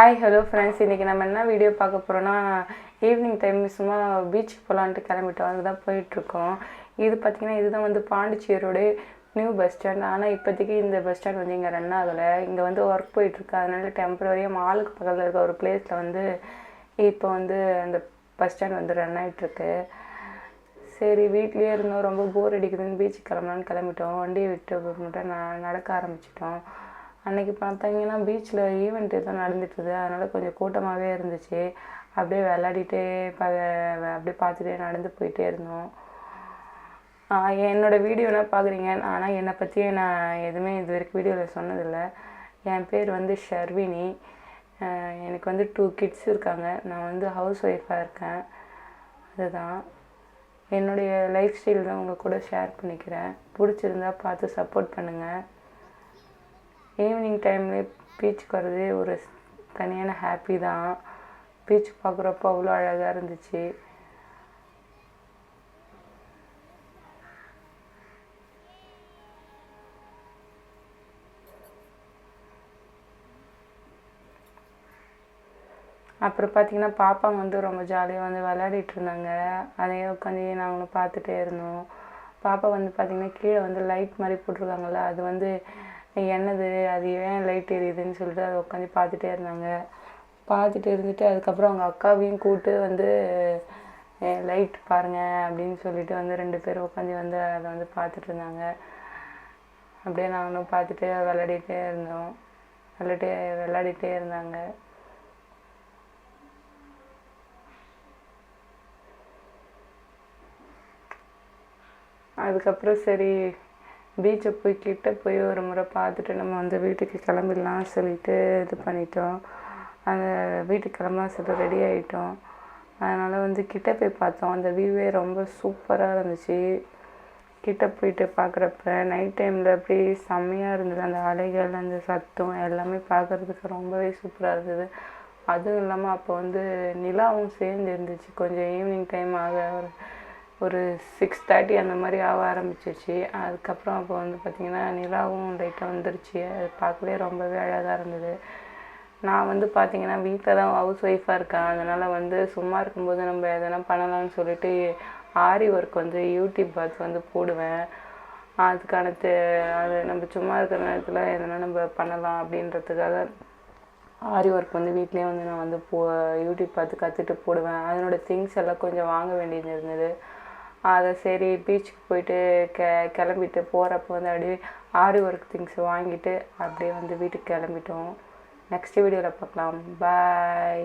Hi hello friends இன்றைக்கி நம்ம என்ன வீடியோ பார்க்க போகிறோன்னா ஈவினிங் டைம் சும்மா பீச்சுக்கு போகலான்ட்டு கிளம்பிட்டோம். அதுதான் போயிட்டுருக்கோம். இது பார்த்திங்கன்னா இதுதான் வந்து பாண்டிச்சேரியோட நியூ பஸ் ஸ்டாண்ட் ஆனால் இப்போதைக்கு இந்த பஸ் ஸ்டாண்ட் வந்து இங்கே ரன் ஆகலை. இங்கே வந்து ஒர்க் போயிட்டுருக்கு. அதனால டெம்பரரியாக மாலுக்கு பக்கத்தில் இருக்க ஒரு பிளேஸில் வந்து இப்போ வந்து அந்த பஸ் ஸ்டாண்ட் வந்து ரன் ஆகிட்டுருக்கு சரி வீட்லேயே இருந்தோம். ரொம்ப போர் அடிக்குதுன்னு பீச்சுக்கு கிளம்பலான்னு கிளம்பிட்டோம். வண்டியை விட்டு நான் நடக்க ஆரம்பிச்சிட்டோம். அன்றைக்கி பார்த்திங்கன்னா பீச்சில் ஈவெண்ட் எதுவும் நடந்துட்டுது. அதனால் கொஞ்சம் கூட்டமாகவே இருந்துச்சு. அப்படியே விளாடிட்டே ப அப்படியே பார்த்துட்டே நடந்து போயிட்டே இருந்தோம். என்னோடய வீடியோலாம் வீடியோனா பார்க்குறீங்க. ஆனால் என்னை பற்றி நான் எதுவுமே இது வரைக்கும் வீடியோவில் சொன்னதில்லை. என் பேர் வந்து ஷர்வினி. எனக்கு வந்து டூ கிட்ஸ் இருக்காங்க. நான் வந்து ஹவுஸ் ஒய்ஃபாக இருக்கேன். அதுதான். என்னுடைய லைஃப் ஸ்டைல் தான் உங்கள் கூட ஷேர் பண்ணிக்கிறேன். பிடிச்சிருந்தா பார்த்து சப்போர்ட் பண்ணுங்கள் ஈவினிங் டைமில் பீச்சுக்கு வர்றதே ஒரு தனியான ஹாப்பி தான். பீச் பார்க்குறப்போ அவ்வளோ அழகாக இருந்துச்சு. அப்புறம் பார்த்தீங்கன்னா பாப்பாங்க வந்து ரொம்ப ஜாலியாக வந்து விளையாடிட்டு இருந்தாங்க. அதையே உட்காந்து நாங்களும் பார்த்துட்டே இருந்தோம். பாப்பா வந்து பார்த்திங்கன்னா கீழே வந்து லைட் மாதிரி போட்டிருக்காங்கல்ல அது வந்து என்னது? அது ஏன் லைட் எரியுதுன்னு சொல்லிட்டு அதை உட்காந்து பார்த்துட்டே இருந்தாங்க. பார்த்துட்டு இருந்துட்டு அதுக்கப்புறம் அவங்க அக்காவையும் கூப்பிட்டு வந்து லைட் பாருங்கள் அப்படின்னு சொல்லிட்டு வந்து ரெண்டு பேரும் உட்காந்து வந்து அதை வந்து பார்த்துட்டு இருந்தாங்க. அப்படியே நாங்களும் பார்த்துட்டு விளையாடிட்டே இருந்தோம். விளையாட்டே விளையாடிட்டே இருந்தாங்க. அதுக்கப்புறம் சரி பீச்சை போய் கிட்ட போய் ஒரு முறை பார்த்துட்டு நம்ம வந்து வீட்டுக்கு கிளம்பிடலாம் சொல்லிட்டு இது பண்ணிட்டோம். அந்த வீட்டுக்கு கிளம்பலாம் சொல்லிட்டு ரெடி ஆகிட்டோம் அதனால் வந்து கிட்ட போய் பார்த்தோம். அந்த வியூவே ரொம்ப சூப்பராக இருந்துச்சு. கிட்ட போயிட்டு பார்க்குறப்ப நைட் டைமில் அப்படியே செம்மையாக இருந்தது. அந்த அலைகள் அந்த சத்தம் எல்லாமே பார்க்குறதுக்கு ரொம்பவே சூப்பராக இருந்தது. அதுவும் இல்லாமல் அப்போ வந்து நிலாவும் சேர்ந்து இருந்துச்சு. கொஞ்சம் ஈவினிங் டைம் ஆக ஒரு ஒரு சிக்ஸ் தேர்ட்டி அந்த மாதிரி ஆக ஆரம்பிச்சிச்சு அதுக்கப்புறம் அப்போ வந்து பார்த்திங்கன்னா நிலாவும் லைட்டாக வந்துருச்சு. அது பார்க்கவே ரொம்பவே அழகாக இருந்தது. நான் வந்து பார்த்திங்கன்னா வீட்டில் தான் ஹவுஸ் ஒய்ஃபாக இருக்கேன். அதனால் வந்து சும்மா இருக்கும்போது நம்ம எதனா பண்ணலாம்னு சொல்லிட்டு ஆரி ஒர்க் வந்து யூடியூப் பார்த்து வந்து போடுவேன். அதுக்கான தே அது நம்ம சும்மா இருக்கிற நேரத்தில் எதனா நம்ம பண்ணலாம் அப்படின்றதுக்காக ஆரி ஒர்க் வந்து வீட்லேயே வந்து நான் வந்து போ யூடியூப் பார்த்து கற்றுட்டு போடுவேன். அதனோட திங்ஸ் எல்லாம் கொஞ்சம் வாங்க வேண்டியது இருந்தது. அதை சரி பீச்சுக்கு போயிட்டு கெ கிளம்பிட்டு போகிறப்ப வந்து அப்படியே ஆரி ஒர்க் திங்ஸ் வாங்கிட்டு அப்படியே வந்து வீட்டுக்கு கிளம்பிட்டோம். நெக்ஸ்ட் வீடியோவில் பார்க்கலாம். பாய்